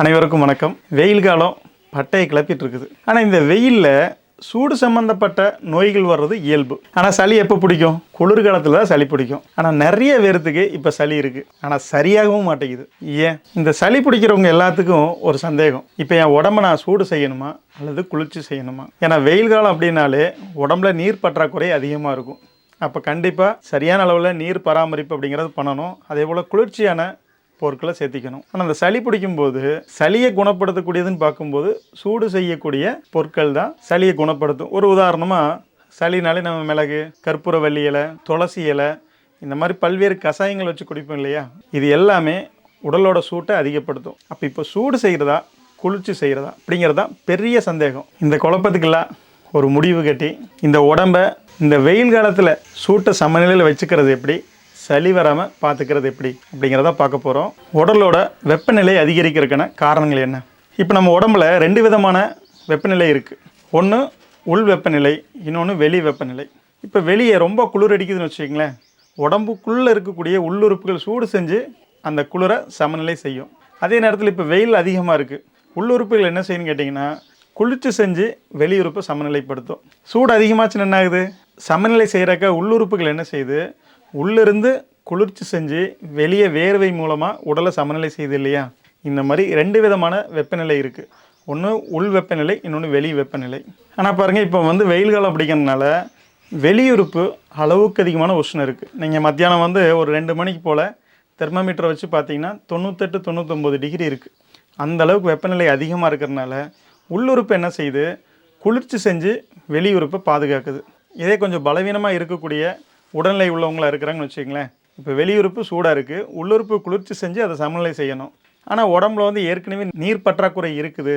அனைவருக்கும் வணக்கம். வெயில் காலம் பட்டையை கிளப்பிட்டு இருக்குது. ஆனால் இந்த வெயிலில் சூடு சம்பந்தப்பட்ட நோய்கள் வர்றது இயல்பு. ஆனால் சளி எப்போ பிடிக்கும்? குளிர்காலத்தில் தான் சளி பிடிக்கும். ஆனால் நிறைய பேர்த்துக்கு இப்போ சளி இருக்குது ஆனால் சரியாகவும் மாட்டேங்குது. ஏன்? இந்த சளி பிடிக்கிறவங்க எல்லாத்துக்கும் ஒரு சந்தேகம். இப்போ என் உடம்ப நான் சூடு செய்யணுமா? அல்லது குளிர்ச்சி செய்யணுமா? ஏன்னா வெயில் காலம் அப்படின்னாலே உடம்புல நீர் பற்றாக்குறை அதிகமாக இருக்கும். அப்போ கண்டிப்பாக சரியான அளவில் நீர் பராமரிப்பு அப்படிங்கிறது பண்ணணும். அதே போல் குளிர்ச்சியான பொருட்களை சேர்த்திக்கணும். ஆனால் அந்த சளி பிடிக்கும் போது சளியை குணப்படுத்தக்கூடியதுன்னு பார்க்கும்போது சூடு செய்யக்கூடிய பொருட்கள் தான் சளியை குணப்படுத்தும். ஒரு உதாரணமாக சளினாலே நம்ம மிளகு கற்பூரவள்ளி இலை துளசி இலை இந்த மாதிரி பல்வேறு கஷாயங்கள் வச்சு குடிப்போம் இல்லையா? இது எல்லாமே உடலோட சூட்டை அதிகப்படுத்தும். அப்போ இப்போ சூடு செய்கிறதா குளிர்ச்சி செய்கிறதா அப்படிங்கிறது தான் பெரிய சந்தேகம். இந்த குழப்பத்துக்கெல்லாம் ஒரு முடிவு கட்டி இந்த உடம்ப இந்த வெயில் காலத்தில் சூட்டை சமநிலையில் வச்சுக்கிறது எப்படி? சளி வராமல் பார்த்துக்கிறது எப்படி அப்படிங்கிறத பார்க்க போகிறோம் உடலோட வெப்பநிலை அதிகரிக்கிறதுக்கான காரணங்கள் என்ன? இப்போ நம்ம உடம்புல ரெண்டு விதமான வெப்பநிலை இருக்குது ஒன்று உள் வெப்பநிலை இன்னொன்று வெளி வெப்பநிலை. இப்போ வெளியே ரொம்ப குளிர் அடிக்குதுன்னு வச்சுக்கிங்களேன் உடம்புக்குள்ளே இருக்கக்கூடிய உள்ளுறுப்புகள் சூடு செஞ்சு அந்த குளிரை சமநிலை செய்யும். அதே நேரத்தில் இப்போ வெயில் அதிகமாக இருக்குது உள்ளுறுப்புகள் என்ன செய்யணும்னு கேட்டிங்கன்னா குளிர்ச்சி செஞ்சு வெளியுறுப்பை சமநிலைப்படுத்தும். சூடு அதிகமாச்சுன்னு என்ன ஆகுது? சமநிலை செய்கிறக்க உள்ளுறுப்புகள் என்ன செய்யுது? உள்ளிருந்து குளிர்ச்சி செஞ்சு வெளியே வேர்வை மூலமாக உடலை சமநிலை செய்யுது இல்லையா இந்த மாதிரி ரெண்டு விதமான வெப்பநிலை இருக்குது ஒன்று உள் வெப்பநிலை இன்னொன்று வெளி வெப்பநிலை. ஆனால் பாருங்கள் இப்போ வந்து வெயில் காலம் அப்படிங்கிறதுனால வெளியுறுப்பு அளவுக்கு அதிகமான உஷ்ணம் இருக்குது நீங்கள் மத்தியானம் வந்து ஒரு ரெண்டு மணிக்கு போல் தெர்மோமீட்டரை வச்சு பார்த்தீங்கன்னா தொண்ணூத்தெட்டு தொண்ணூத்தொம்பது டிகிரி இருக்குது அந்த அளவுக்கு வெப்பநிலை அதிகமாக இருக்கிறதுனால உள்ளுறுப்பு என்ன செய்யுது? குளிர்ச்சி செஞ்சு வெளியுறுப்பை பாதுகாக்குது. இதே கொஞ்சம் பலவீனமாக இருக்கக்கூடிய உடல்நிலை உள்ளவங்களா இருக்கிறாங்கன்னு வச்சுக்கங்களேன். இப்போ வெளியுறுப்பு சூடாக இருக்குது உள்ளுறுப்பு குளிர்ச்சி செஞ்சு அதை சமநிலை செய்யணும். ஆனால் உடம்புல வந்து ஏற்கனவே நீர் பற்றாக்குறை இருக்குது.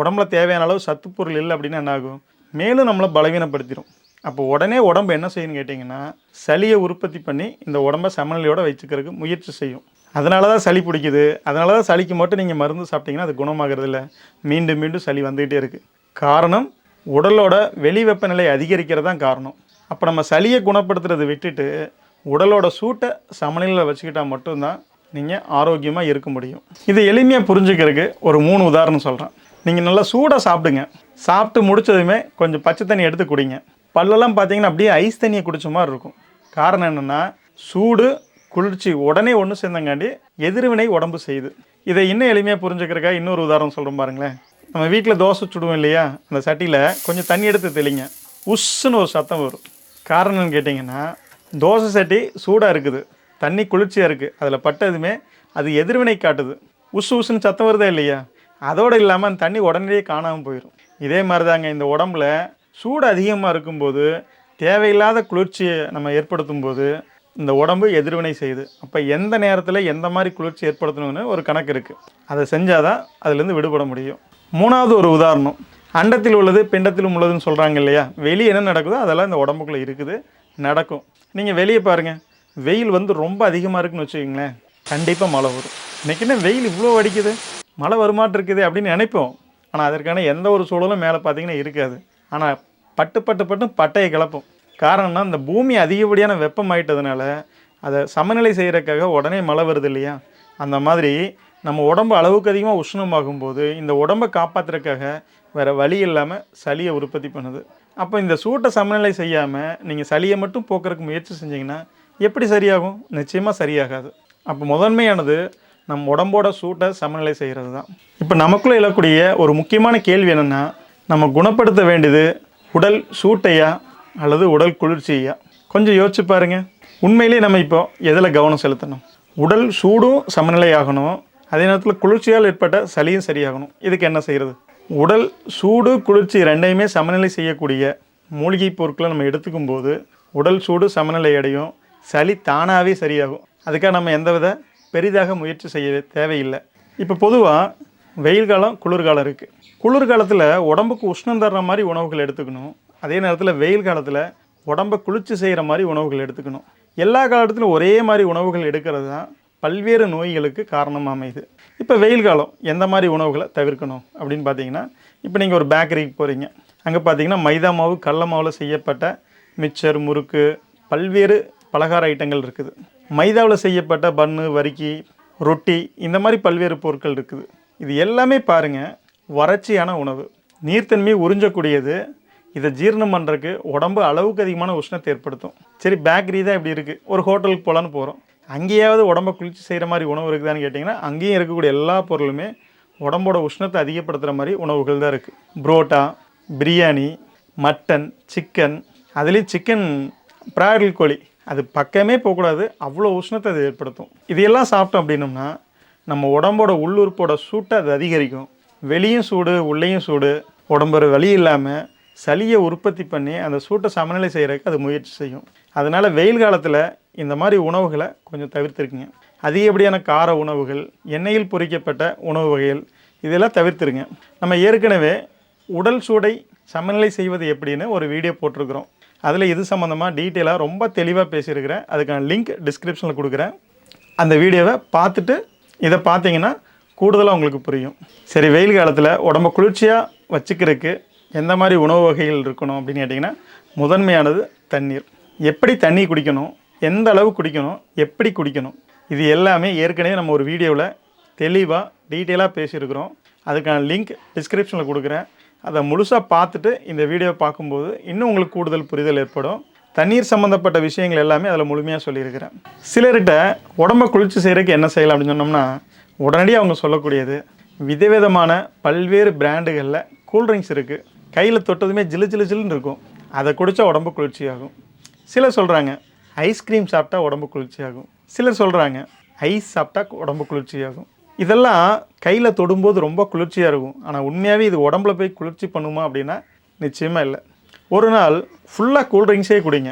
உடம்புல தேவையான அளவு சத்துப்பொருள் இல்லை அப்படின்னா என்ன ஆகும்? மேலும் நம்மளை பலவீனப்படுத்திடும் அப்போ உடனே உடம்பு என்ன செய்யணும்னு கேட்டிங்கன்னா சளியை உற்பத்தி பண்ணி இந்த உடம்பை சமநிலையோட வச்சுக்கிறதுக்கு முயற்சி செய்யும். அதனால தான் சளி பிடிக்குது. அதனால தான் சளிக்கு மட்டும் நீங்கள் மருந்து சாப்பிட்டீங்கன்னா அது குணமாகிறது இல்லை. மீண்டும் மீண்டும் சளி வந்துக்கிட்டே இருக்குது காரணம் உடலோட வெளி வெப்பநிலை அதிகரிக்கிறது தான் காரணம். அப்போ நம்ம சளியை குணப்படுத்துறதை விட்டுட்டு உடலோட சூட்டை சமநிலையில் வச்சுக்கிட்டால் மட்டும்தான் நீங்கள் ஆரோக்கியமாக இருக்க முடியும். இதை எளிமையாக புரிஞ்சுக்கிறதுக்கு ஒரு மூணு உதாரணம் சொல்கிறேன் நீங்கள் நல்லா சூடாக சாப்பிடுங்க. சாப்பிட்டு முடிச்சதுமே கொஞ்சம் பச்சை தண்ணி எடுத்து குடிங்க. பல்லெல்லாம் பார்த்தீங்கன்னா அப்படியே ஐஸ் தண்ணியை குடித்த மாதிரி இருக்கும். காரணம் என்னென்னா சூடு குளிர்ச்சி உடனே ஒன்று சேர்ந்தங்காண்டி எதிர்வினை உடம்பு செய்யுது. இதை இன்னும் எளிமையாக புரிஞ்சுக்கிறக்கா இன்னொரு உதாரணம் சொல்கிறோம் பாருங்களேன். நம்ம வீட்டில் தோசை சுடுவோம் இல்லையா? அந்த சட்டியில் கொஞ்சம் தண்ணி எடுத்து தெளிங்க. உஸ்ஸுன்னு ஒரு சத்தம் வரும். காரணம்னு கேட்டிங்கன்னா தோசை சட்டி சூடாக இருக்குது. தண்ணி குளிர்ச்சியாக இருக்குது அதில் பட்டதுமே அது எதிர்வினை காட்டுது. உசு உசுன்னு சத்தம் வருதா இல்லையா? அதோடு இல்லாமல் அந்த தண்ணி உடனடியே காணாமல் போயிடும் இதே மாதிரி தாங்க இந்த உடம்புல சூடு அதிகமாக இருக்கும்போது தேவையில்லாத குளிர்ச்சியை நம்ம ஏற்படுத்தும் போது இந்த உடம்பு எதிர்வினை செய்யுது. அப்போ எந்த நேரத்தில் எந்த மாதிரி குளிர்ச்சி ஏற்படுத்தணும்னு ஒரு கணக்கு இருக்குது அதை செஞ்சால் தான் அதுலேருந்து விடுபட முடியும். மூணாவது ஒரு உதாரணம். அண்டத்தில் உள்ளது பிண்டத்திலும் உள்ளதுன்னு சொல்கிறாங்க இல்லையா? வெளியே என்ன நடக்குதோ அதெல்லாம் இந்த உடம்புக்குள்ளே இருக்குது நடக்கும். நீங்கள் வெளியே பாருங்கள் வெயில் வந்து ரொம்ப அதிகமாக இருக்குன்னு வச்சுக்கோங்களேன். கண்டிப்பாக மழை வரும். இன்றைக்கி என்ன வெயில் இவ்வளோ அடிக்குது? மழை வருமாட்டு இருக்குது அப்படின்னு நினைப்போம். ஆனால் அதற்கான எந்த ஒரு சூழலும் மேலே பார்த்தீங்கன்னா இருக்காது. ஆனால் பட்டு பட்டு பட்டு பட்டையை கிளப்பும். காரணம்னா இந்த பூமி அதிகப்படியான வெப்பம் ஆயிட்டதுனால அதை சமநிலை செய்கிறக்காக உடனே மழை வருது இல்லையா? அந்த மாதிரி நம்ம உடம்பு அளவுக்கு அதிகமாக உஷ்ணமாகும்போது இந்த உடம்பை காப்பாற்றுறக்காக வேறு வழி இல்லாமல் சளியை உற்பத்தி பண்ணுது. அப்போ இந்த சூட்டை சமநிலை செய்யாமல் நீங்கள் சளியை மட்டும் போக்குறதுக்கு முயற்சி செஞ்சீங்கன்னா எப்படி சரியாகும்? நிச்சயமாக சரியாகாது. அப்போ முதன்மையானது நம் உடம்போட சூட்டை சமநிலை செய்கிறது தான் இப்போ நமக்குள்ளே எழக்கூடிய ஒரு முக்கியமான கேள்வி என்னென்னா நம்ம குணப்படுத்த வேண்டியது உடல் சூட்டையா அல்லது உடல் குளிர்ச்சியா கொஞ்சம் யோசிச்சு பாருங்கள் உண்மையிலேயே நம்ம இப்போ எதில் கவனம் செலுத்தணும்? உடல் சூடும் சமநிலை ஆகணும். அதே நேரத்தில் குளிர்ச்சியால் ஏற்பட்ட சளியும் சரியாகணும். இதுக்கு என்ன செய்கிறது உடல் சூடு குளிர்ச்சி ரெண்டையுமே சமநிலை செய்யக்கூடிய மூலிகை பொருட்களை நம்ம எடுத்துக்கும் போது உடல் சூடு சமநிலை அடையும். சளி தானாகவே சரியாகும். அதுக்காக நம்ம எந்தவித பெரிதாக முயற்சி செய்ய தேவையில்லை. இப்போ பொதுவாக வெயில் காலம் குளிர்காலம் இருக்குது குளிர்காலத்தில் உடம்புக்கு உஷ்ணம் தர்ற மாதிரி உணவுகள் எடுத்துக்கணும். அதே நேரத்தில் வெயில் காலத்தில் உடம்பை குளிர்ச்சி செய்கிற மாதிரி உணவுகள் எடுத்துக்கணும். எல்லா காலத்திலும் ஒரே மாதிரி உணவுகள் எடுக்கிறது தான் பல்வேறு நோய்களுக்கு காரணமாக அமையுது இப்போ வெயில் காலம் எந்த மாதிரி உணவுகளை தவிர்க்கணும் அப்படின்னு பார்த்தீங்கன்னா இப்போ நீங்கள் ஒரு பேக்கரிக்கு போகிறீங்க அங்கே பார்த்தீங்கன்னா மைதா மாவு கடல மாவில் செய்யப்பட்ட மிச்சர் முறுக்கு பல்வேறு பலகார ஐட்டங்கள் இருக்குது. மைதாவில் செய்யப்பட்ட பன்னு வரிக்கி ரொட்டி இந்த மாதிரி பல்வேறு பொருட்கள் இருக்குது. இது எல்லாமே பாருங்கள் வறட்சியான உணவு. நீர்த்தன்மையை உறிஞ்சக்கூடியது. இதை ஜீரணம் பண்ணுறதுக்கு உடம்பு அளவுக்கு அதிகமான உஷ்ணத்தை ஏற்படுத்தும். சரி பேக்கரி தான் இப்படி இருக்குது ஒரு ஹோட்டலுக்கு போகலான்னு போகிறோம் அங்கேயாவது உடம்ப குளிர்ச்சி செய்கிற மாதிரி உணவு இருக்குதான்னு கேட்டிங்கன்னா அங்கேயும் இருக்கக்கூடிய எல்லா பொருளுமே உடம்போட உஷ்ணத்தை அதிகப்படுத்துகிற மாதிரி உணவுகள் தான் இருக்குது புரோட்டா பிரியாணி மட்டன் சிக்கன். அதுலேயும் சிக்கன் பிராய்டல் கோழி அது பக்கமே போகக்கூடாது அவ்வளோ உஷ்ணத்தை அது ஏற்படுத்தும். இதையெல்லாம் சாப்பிட்டோம் அப்படின்னம்னா நம்ம உடம்போட உள்ளுறுப்போட சூட்டை அது அதிகரிக்கும். வெளியும் சூடு உள்ளேயும் சூடு உடம்பு ஒரு இல்லாமல் சளியை உற்பத்தி பண்ணி அந்த சூட்டை சமநிலை செய்கிறதுக்கு அது முயற்சி செய்யும். அதனால் வெயில் காலத்தில் இந்த மாதிரி உணவுகளை கொஞ்சம் தவிர்த்துருக்குங்க. அதிகப்படியான கார உணவுகள் எண்ணெயில் பொரிக்கப்பட்ட உணவு வகைகள் இதெல்லாம் தவிர்த்துருங்க. நம்ம ஏற்கனவே உடல் சூடை சமநிலை செய்வது எப்படின்னு ஒரு வீடியோ போட்டிருக்கிறோம். அதில் இது சம்மந்தமாக டீட்டெயிலாக ரொம்ப தெளிவாக பேசியிருக்கிறேன். அதுக்கான லிங்க் டிஸ்கிரிப்ஷனில் கொடுக்குறேன். அந்த வீடியோவை பார்த்துட்டு இதை பார்த்தீங்கன்னா கூடுதலாக உங்களுக்கு புரியும். சரி வெயில் காலத்தில் உடம்ப குளிர்ச்சியாக வச்சுக்கிறதுக்கு எந்த மாதிரி உணவு வகைகள் இருக்கணும் அப்படின்னு கேட்டிங்கன்னா முதன்மையானது தண்ணீர். எப்படி தண்ணி குடிக்கணும் எந்த அளவு குடிக்கணும் எப்படி குடிக்கணும் இது எல்லாமே ஏற்கனவே நம்ம ஒரு வீடியோவில் தெளிவாக டீட்டெயிலாக பேசியிருக்கிறோம். அதுக்கான லிங்க் டிஸ்கிரிப்ஷனில் கொடுக்குறேன். அதை முழுசாக பார்த்துட்டு இந்த வீடியோவை பார்க்கும்போது இன்னும் உங்களுக்கு கூடுதல் புரிதல் ஏற்படும். தண்ணீர் சம்மந்தப்பட்ட விஷயங்கள் எல்லாமே அதில் முழுமையாக சொல்லியிருக்கிறேன். சிலர்கிட்ட உடம்ப குளிர்ச்சி செய்கிறதுக்கு என்ன செய்யலாம் அப்படின்னு சொன்னோம்னா உடனடியாக அவங்க சொல்லக்கூடியது விதவிதமான பல்வேறு பிராண்டுகளில் கூல்ட்ரிங்க்ஸ் இருக்குது கையில் தொட்டதுமே ஜிலு ஜிலு ஜிலுன்னு இருக்கும். அதை குடித்தா உடம்பு குளிர்ச்சியாகும். சிலர் சொல்கிறாங்க ஐஸ்கிரீம் சாப்பிட்டா உடம்பு குளிர்ச்சியாகும். சிலர் சொல்கிறாங்க ஐஸ் சாப்பிட்டா உடம்பு குளிர்ச்சியாகும். இதெல்லாம் கையில் தொடும்போது ரொம்ப குளிர்ச்சியாக இருக்கும். ஆனால் உண்மையாகவே இது உடம்புல போய் குளிர்ச்சி பண்ணுமா அப்படின்னா நிச்சயமாக இல்லை. ஒரு நாள் ஃபுல்லாக கூல்ட்ரிங்க்ஸே குடிங்க.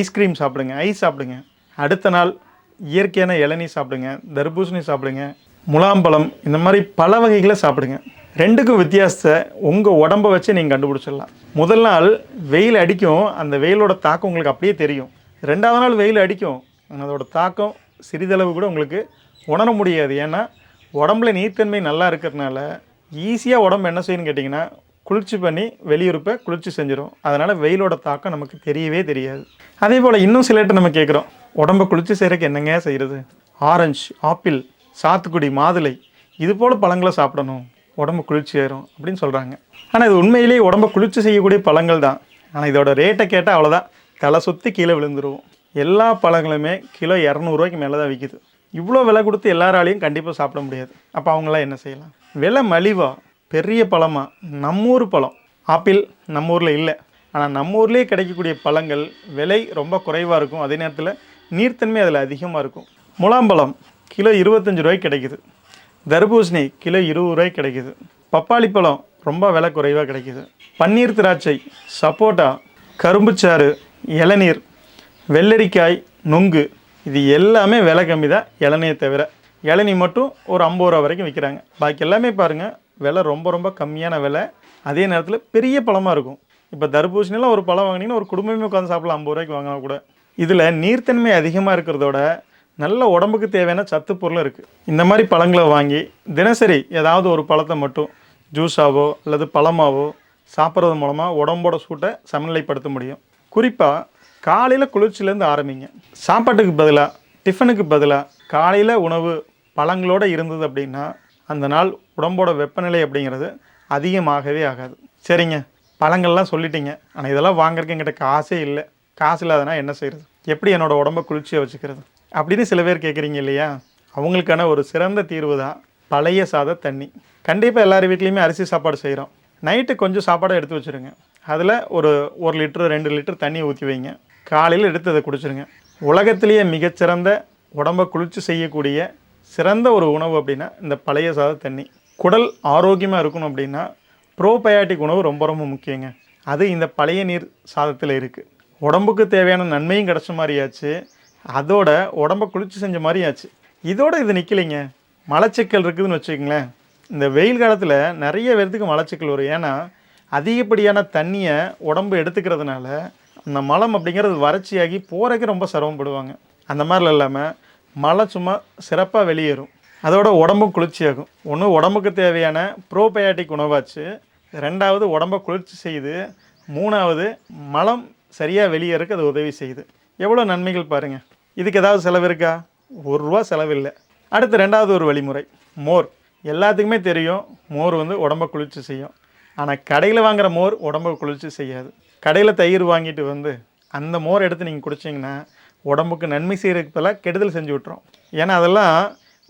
ஐஸ்கிரீம் சாப்பிடுங்க ஐஸ் சாப்பிடுங்க. அடுத்த நாள் இயற்கையான இளநீ சாப்பிடுங்க தர்பூசணி சாப்பிடுங்க முலாம்பழம் இந்த மாதிரி பல வகைகளை சாப்பிடுங்க. ரெண்டுக்கும் வித்தியாசத்தை உங்கள் உடம்பை வச்சு நீங்கள் கண்டுபிடிச்சிடலாம். முதல் நாள் வெயில் அடிக்கும் அந்த வெயிலோட தாக்கம் உங்களுக்கு அப்படியே தெரியும். ரெண்டாவது நாள் வெயில் அடிக்கும். அதோடய அதோட தாக்கம் சிறிதளவு கூட உங்களுக்கு உணர முடியாது. ஏன்னா உடம்புல நீர்த்தன்மை நல்லா இருக்கிறதுனால ஈஸியாக உடம்பு என்ன செய்யணும்னு கேட்டிங்கன்னா குளிர்ச்சி பண்ணி வெளியுறுப்பை குளிர்ச்சி செஞ்சிடும் அதனால் வெயிலோட தாக்கம் நமக்கு தெரியவே தெரியாது. அதே போல் இன்னும் சிலர்கிட்ட நம்ம கேட்குறோம். உடம்பை குளிர்ச்சி செய்கிறதுக்கு என்னங்க செய்கிறது ஆரஞ்சு ஆப்பிள் சாத்துக்குடி மாதுளை இது போல் பழங்களை சாப்பிடணும். உடம்பு குளிர்ச்சி ஆயிரும் அப்படின்னு சொல்கிறாங்க ஆனால் இது உண்மையிலேயே உடம்பை குளிர்ச்சி செய்யக்கூடிய பழங்கள் தான் ஆனால் இதோட ரேட்டை கேட்டால் அவ்வளோதான் தலை சுற்றி கீழே விழுந்துருவோம் எல்லா பழங்களுமே கிலோ இரநூறுவாய்க்கு மேலே தான் விற்கிது இவ்வளோ விலை கொடுத்து எல்லாராலையும் கண்டிப்பாக சாப்பிட முடியாது. அப்போ அவங்களாம் என்ன செய்யலாம்? விலை மலிவாக பெரிய பழமாக நம்மூர் பழம். ஆப்பிள் நம்ம ஊரில் இல்லை. ஆனால் நம்ம ஊர்லேயே கிடைக்கக்கூடிய பழங்கள் விலை ரொம்ப குறைவாக இருக்கும். அதே நேரத்தில் நீர்த்தன்மை அதில் அதிகமாக இருக்கும். முலாம்பழம் கிலோ இருபத்தஞ்சி ரூபாய்க்கு கிடைக்குது. தர்பூசணி கிலோ இருபது ரூபாய்க்கு கிடைக்குது. பப்பாளி பழம் ரொம்ப விலை குறைவாக கிடைக்குது. பன்னீர் திராட்சை சப்போட்டா கரும்புச்சாறு இளநீர் வெள்ளரிக்காய் நுங்கு இது எல்லாமே விலை கம்மி தான் இளநியை தவிர. இளநீ மட்டும் ஒரு ஐம்பது ரூபா வரைக்கும் விற்கிறாங்க. பாக்கி எல்லாமே பாருங்கள் விலை ரொம்ப ரொம்ப கம்மியான விலை. அதே நேரத்தில் பெரிய பழமாக இருக்கும். இப்போ தர்பூசணிலாம் ஒரு பழம் வாங்கினீங்கன்னா ஒரு குடும்பமே உட்காந்து சாப்பிடலாம் ஐம்பது ரூபாய்க்கு வாங்கினா கூட. இதில் நீர்த்தன்மை அதிகமாக இருக்கிறதோட நல்ல உடம்புக்கு தேவையான சத்து பொருளும் இருக்குது இந்த மாதிரி பழங்களை வாங்கி தினசரி ஏதாவது ஒரு பழத்தை மட்டும் ஜூஸாவோ அல்லது பழமாவோ சாப்பிட்றது மூலமாக உடம்போட சூட்டை சமநிலைப்படுத்த முடியும். குறிப்பாக காலையில் குளிர்ச்சியிலேருந்து ஆரம்பிங்க. சாப்பாட்டுக்கு பதிலாக டிஃபனுக்கு பதிலாக காலையில் உணவு பழங்களோடு இருந்தது அப்படின்னா அந்த நாள் உடம்போட வெப்பநிலை அப்படிங்கிறது அதிகமாகவே ஆகாது. சரிங்க. பழங்கள்லாம் சொல்லிட்டீங்க. ஆனால் இதெல்லாம் வாங்குறதுக்கு என்கிட்ட காசே இல்லை. காசு இல்லாதனா என்ன செய்கிறது எப்படி என்னோட உடம்ப குளிர்ச்சியை வச்சுக்கிறது? அப்படின்னு சில பேர் கேட்குறீங்க இல்லையா? அவங்களுக்கான ஒரு சிறந்த தீர்வு தான் பழைய சாத தண்ணி. கண்டிப்பாக எல்லார் வீட்லேயுமே அரிசி சாப்பாடு செய்கிறோம் நைட்டு கொஞ்சம் சாப்பாடை எடுத்து வச்சுருங்க. அதில் ஒரு ஒரு லிட்டரு ரெண்டு லிட்டர் தண்ணி ஊற்றி வைங்க. காலையில் எடுத்து அதை குடிச்சிருங்க. உலகத்திலேயே மிகச்சிறந்த உடம்பை குளிர்ச்சி செய்யக்கூடிய சிறந்த ஒரு உணவு அப்படின்னா இந்த பழைய சாத தண்ணி. குடல் ஆரோக்கியமாக இருக்கணும் அப்படின்னா ப்ரோபயாட்டிக் உணவு ரொம்ப ரொம்ப முக்கியங்க. அது இந்த பழைய நீர் சாதத்தில் இருக்குது உடம்புக்கு தேவையான நன்மையும் கிடச்ச மாதிரியாச்சு. அதோட உடம்பை குளிர்ச்சி செஞ்ச மாதிரியாச்சு. இதோட இது நிற்கலைங்க மலச்சிக்கல் இருக்குதுன்னு வச்சுக்கோங்களேன். இந்த வெயில் காலத்தில் நிறைய பேர்த்துக்கு மலச்சிக்கல் வரும். ஏன்னா அதிகப்படியான தண்ணியை உடம்பு எடுத்துக்கிறதுனால அந்த மலம் அப்படிங்கிறது வறட்சியாகி போகிறக்கு ரொம்ப சிரமப்படுவாங்க. அந்த மாதிரிலாம் இல்லாமல் மழை சும்மா சிறப்பாக வெளியேறும். அதோட உடம்பும் குளிர்ச்சியாகும். ஒன்று உடம்புக்கு தேவையான ப்ரோபயாட்டிக் உணவாச்சு. ரெண்டாவது உடம்பை குளிர்ச்சி செய்து மூணாவது மலம் சரியாக வெளியேறக்கு அது உதவி செய்யுது. எவ்வளோ நன்மைகள் பாருங்கள் இதுக்கு ஏதாவது செலவு இருக்கா? ஒரு ரூபா செலவில்லை அடுத்து ரெண்டாவது ஒரு வழிமுறை மோர். எல்லாத்துக்குமே தெரியும் மோர் வந்து உடம்ப குளிர்ச்சி செய்யும். ஆனால் கடையில் வாங்குற மோர் உடம்புக்கு குளிர்ச்சி செய்யாது. கடையில் தயிர் வாங்கிட்டு வந்து அந்த மோர் எடுத்து நீங்கள் குடிச்சிங்கன்னா உடம்புக்கு நன்மை செய்கிறதுக்கு பதிலாக கெடுதல் செஞ்சு விட்டுரும். ஏன்னா அதெல்லாம்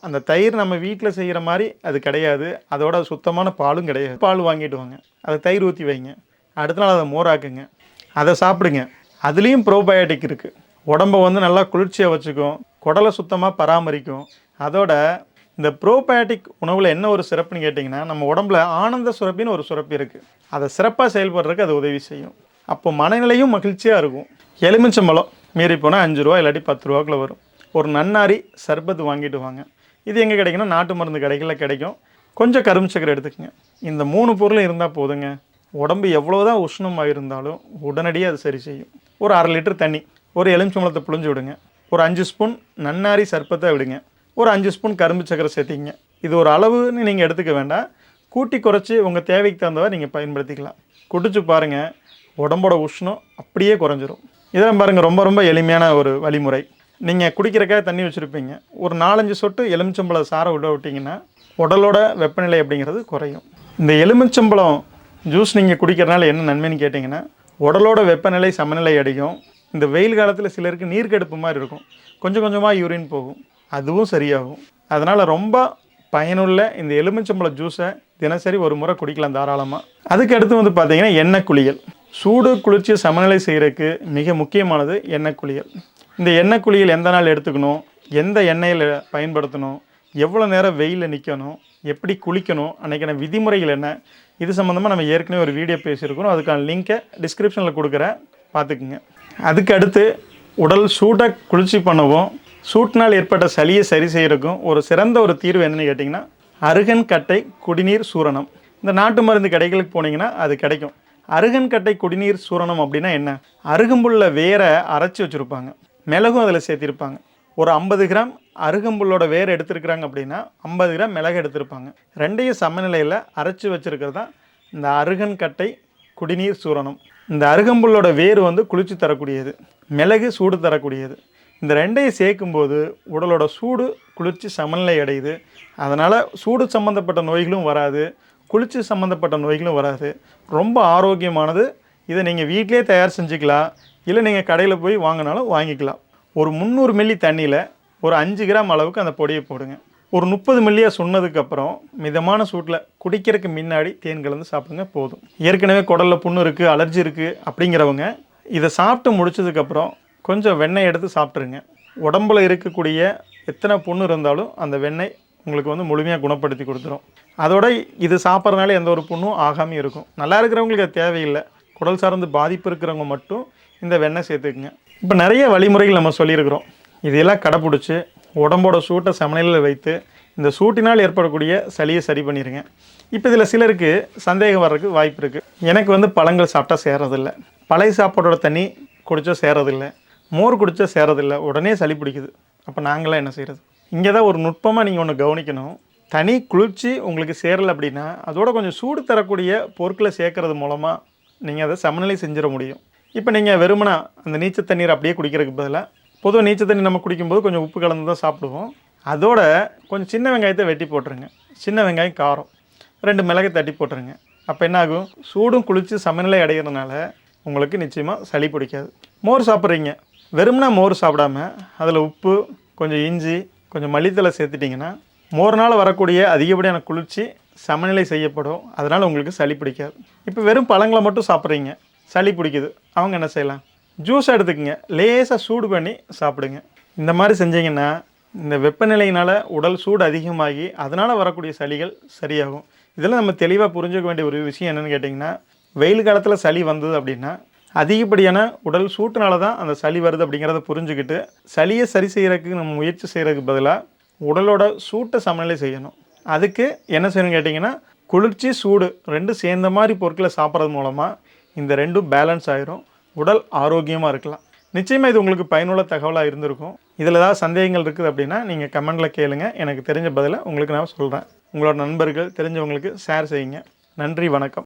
அந்த தயிர் நம்ம வீட்டில் செய்கிற மாதிரி அது கிடையாது. அதோட சுத்தமான பாலும் கிடையாது. பால் வாங்கிட்டு வாங்க. அதை தயிர் ஊற்றி வைங்க. அடுத்த நாள் அதை மோராக்குங்க அதை சாப்பிடுங்க. அதுலேயும் ப்ரோபயோட்டிக் இருக்குது உடம்ப வந்து நல்லா குளிர்ச்சியாக வச்சுக்கும். குடலை சுத்தமாக பராமரிக்கும். அதோட இந்த ப்ரோபயோட்டிக் உணவில் என்ன ஒரு சிறப்புன்னு கேட்டிங்கன்னா நம்ம உடம்புல ஆனந்த சுரப்பின்னு ஒரு சுரப்பி இருக்குது அதை சிறப்பாக செயல்படுறதுக்கு அது உதவி செய்யும். அப்போ மனநிலையும் மகிழ்ச்சியாக இருக்கும். எலுமிச்சம்பழம் மீறி போனால் அஞ்சு ரூபா இல்லாட்டி பத்து ரூபாக்குள்ள வரும். ஒரு நன்னாரி சர்பத் வாங்கிட்டு வாங்க. இது எங்கே கிடைக்குன்னா நாட்டு மருந்து கடைகளில் கிடைக்கும். கொஞ்சம் கரும்பு சக்கரை எடுத்துக்கோங்க. இந்த மூணு பொருளும் இருந்தால் போதுங்க. உடம்பு எவ்வளோ தான் உஷ்ணமாக இருந்தாலும் உடனடியாக அது சரி செய்யும். ஒரு அரை லிட்டர் தண்ணி ஒரு எலுமிச்சம்பழத்தை புழிஞ்சு விடுங்க. ஒரு அஞ்சு ஸ்பூன் நன்னாரி சர்பத்தை விடுங்க. ஒரு அஞ்சு ஸ்பூன் கரும்பு சக்கரை சேர்த்திங்க இது ஒரு அளவுன்னு நீங்கள் எடுத்துக்க வேண்டாம். கூட்டி குறைச்சி உங்கள் தேவைக்கு தகுந்தவரை நீங்கள் பயன்படுத்திக்கலாம். குடிச்சு பாருங்கள் உடம்போட உஷ்ணம் அப்படியே குறைஞ்சிரும். இதெல்லாம் பாருங்கள் ரொம்ப ரொம்ப எளிமையான ஒரு வழிமுறை. நீங்கள் குடிக்கிறக்காக தண்ணி வச்சுருப்பீங்க. ஒரு நாலஞ்சு சொட்டு எலுமிச்சம்பழம் சாரை விட விட்டிங்கன்னா உடலோட வெப்பநிலை அப்படிங்கிறது குறையும். இந்த எலுமிச்சம்பழம் ஜூஸ் நீங்கள் குடிக்கிறனால என்ன நன்மைன்னு கேட்டிங்கன்னா உடலோட வெப்பநிலை சமநிலை அடையும். இந்த வெயில் காலத்தில் சிலருக்கு நீர்க்கெடுப்பு மாதிரி இருக்கும். கொஞ்சம் கொஞ்சமாக யூரின் போகும். அதுவும் சரியாகும். அதனால் ரொம்ப பயனுள்ள இந்த எலுமிச்சம்பழ ஜூஸை தினசரி ஒரு முறை குடிக்கலாம் தாராளமாக அதுக்கு அடுத்து வந்து பார்த்திங்கன்னா எண்ணெய் குளியல். சூடு குளிர்ச்சி சமநிலை செய்கிறதுக்கு மிக முக்கியமானது எண்ணெய் குளியல். இந்த எண்ணெய் குளியல் எந்த நாள் எடுத்துக்கணும்? எந்த எண்ணெயில் பயன்படுத்தணும்? எவ்வளோ நேரம் வெயிலில் நிற்கணும் எப்படி குளிக்கணும்? அன்றைக்கான விதிமுறைகள் என்ன? இது சம்மந்தமாக நம்ம ஏற்கனவே ஒரு வீடியோ பேசியிருக்கிறோம் அதுக்கான லிங்க்கை டிஸ்கிரிப்ஷனில் கொடுக்குறேன். பார்த்துக்குங்க. அதுக்கு அடுத்து உடல் சூட்டை குளிர்ச்சி பண்ணவும். சூட்டினால் ஏற்பட்ட சளியை சரி செய்கிறதுக்கும் ஒரு சிறந்த ஒரு தீர்வு என்னென்னு கேட்டிங்கன்னா அருகன் கட்டை குடிநீர் சூரணம். இந்த நாட்டு மருந்து கடைகளுக்கு போனீங்கன்னா அது கிடைக்கும். அருகன் கட்டை குடிநீர் சூரணம் அப்படின்னா என்ன? அருகம்புல்ல வேரை அரைச்சி வச்சுருப்பாங்க. மிளகும் அதில் சேர்த்திருப்பாங்க. ஒரு ஐம்பது கிராம் அருகம்புல்லோட வேர் எடுத்திருக்கிறாங்க அப்படின்னா ஐம்பது கிராம் மிளகு எடுத்திருப்பாங்க. ரெண்டையும் சமநிலையில் அரைச்சி வச்சுருக்கிறது தான் இந்த அருகன் கட்டை குடிநீர் சூரணம். இந்த அருகம்புல்லோட வேர் வந்து குளிர்ச்சி தரக்கூடியது. மிளகு சூடு தரக்கூடியது. இந்த ரெண்டையும் சேர்க்கும்போது உடலோட சூடு குளிர்ச்சி சமநிலை அடையுது. அதனால் சூடு சம்மந்தப்பட்ட நோய்களும் வராது குளிர்ச்சி சம்மந்தப்பட்ட நோய்களும் வராது. ரொம்ப ஆரோக்கியமானது. இதை நீங்கள் வீட்டிலே தயார் செஞ்சுக்கலாம். இல்லை நீங்கள் கடையில் போய் வாங்கினாலும் வாங்கிக்கலாம். ஒரு முந்நூறு மில்லி தண்ணியில் ஒரு அஞ்சு கிராம் அளவுக்கு அந்த பொடியை போடுங்க. ஒரு முப்பது மில்லியாக சொன்னதுக்கப்புறம் மிதமான சூட்டில் குடிக்கிறதுக்கு முன்னாடி தேன் கலந்து சாப்பிடுங்க போதும். ஏற்கனவே குடலில் புண்ணு இருக்குது அலர்ஜி இருக்குது அப்படிங்கிறவங்க இதை சாப்பிட்டு முடிச்சதுக்கப்புறம் கொஞ்சம் வெண்ணெய் எடுத்து சாப்பிட்ருங்க உடம்புல இருக்கக்கூடிய எத்தனை புண்ணு இருந்தாலும் அந்த வெண்ணெய் உங்களுக்கு வந்து முழுமையாக குணப்படுத்தி கொடுத்துரும். அதோட இது சாப்பிட்றதுனால எந்த ஒரு புண்ணும் ஆகாமல் இருக்கும். நல்லா இருக்கிறவங்களுக்கு அது தேவையில்லை. குடல் சார்ந்து பாதிப்பு இருக்கிறவங்க மட்டும் இந்த வெண்ணெய் சேர்த்துக்குங்க. இப்போ நிறைய வழிமுறைகள் நம்ம சொல்லியிருக்கிறோம். இதையெல்லாம் கடைப்பிடிச்சி உடம்போட சூட்டை சமநிலையில் வைத்து இந்த சூட்டினால் ஏற்படக்கூடிய சளியை சரி பண்ணிடுங்க இப்போ இதில் சிலருக்கு சந்தேகம் வர்றதுக்கு வாய்ப்பு இருக்குது எனக்கு வந்து பழங்கள் சாப்பிட்டா சேர்றதில்ல பழைய சாப்பாடோட தண்ணி குடித்தா சேரதில்லை. மோர் குடித்தா சேரதில்லை உடனே சளி பிடிக்குது. அப்போ நாங்களாம் என்ன செய்கிறது இங்கே தான் ஒரு நுட்பமாக நீங்கள் ஒன்று கவனிக்கணும். தனி குளிர்ச்சி உங்களுக்கு சேரலை அப்படின்னா அதோட கொஞ்சம் சூடு தரக்கூடிய பொருட்களை சேர்க்கறது மூலமாக நீங்கள் அதை சமநிலை செஞ்சிட முடியும். இப்போ நீங்கள் வெறுமனா அந்த நீச்சல் தண்ணீர் அப்படியே குடிக்கிறதுக்கு பதிலாக பொதுவாக நீச்சல் தண்ணி நம்ம குடிக்கும்போது கொஞ்சம் உப்பு கலந்து தான் சாப்பிடுவோம். அதோட கொஞ்சம் சின்ன வெங்காயத்தை வெட்டி போட்டுருங்க. சின்ன வெங்காயம் காரம். ரெண்டு மிளகை தட்டி போட்டுருங்க. அப்போ என்ன ஆகும்? சூடும் குளிர்ச்சி சமநிலை அடைகிறதுனால உங்களுக்கு நிச்சயமாக சளி பிடிக்காது. மோர் சாப்பிட்றீங்க. வெறும்னா மோர் சாப்பிடாம அதில் உப்பு கொஞ்சம் இஞ்சி கொஞ்சம் மல்லித்தலை சேர்த்துட்டிங்கன்னா மோர்னால் வரக்கூடிய அதிகப்படியான குளிர்ச்சி சமநிலை செய்யப்படும். அதனால் உங்களுக்கு சளி பிடிக்காது. இப்போ வெறும் பழங்களை மட்டும் சாப்பிட்றீங்க சளி பிடிக்குது. அவங்க என்ன செய்யலாம்? ஜூஸ் எடுத்துக்கங்க. லேசாக சூடு பண்ணி சாப்பிடுங்க. இந்த மாதிரி செஞ்சீங்கன்னா இந்த வெப்பநிலையினால் உடல் சூடு அதிகமாகி அதனால் வரக்கூடிய சளிகள் சரியாகும். இதெல்லாம் நம்ம தெளிவாக புரிஞ்சுக்க வேண்டிய ஒரு விஷயம் என்னென்னு கேட்டிங்கன்னா வெயில் காலத்தில் சளி வந்தது அப்படின்னா அதிகப்படியான உடல் சூட்டுனால தான் அந்த சளி வருது அப்படிங்கிறத புரிஞ்சுக்கிட்டு சளியை சரி செய்கிறதுக்கு நம்ம முயற்சி செய்கிறதுக்கு பதிலாக உடலோட சூட்டை சமநிலை செய்யணும். அதுக்கு என்ன செய்யணும்னு கேட்டிங்கன்னா குளிர்ச்சி சூடு ரெண்டும் சேர்ந்த மாதிரி பொருட்களை சாப்பிட்றது மூலமாக இந்த ரெண்டும் பேலன்ஸ் ஆகிரும் உடல் ஆரோக்கியமாக இருக்கலாம். நிச்சயமாக இது உங்களுக்கு பயனுள்ள தகவலாக இருந்திருக்கும். இதில் ஏதாவது சந்தேகங்கள் இருக்குது அப்படின்னா நீங்கள் கமெண்டில் கேளுங்கள் எனக்கு தெரிஞ்ச பதிலை உங்களுக்கு நான் சொல்கிறேன் உங்களோட நண்பர்கள் தெரிஞ்சவங்களுக்கு ஷேர் செய்யுங்க. நன்றி வணக்கம்.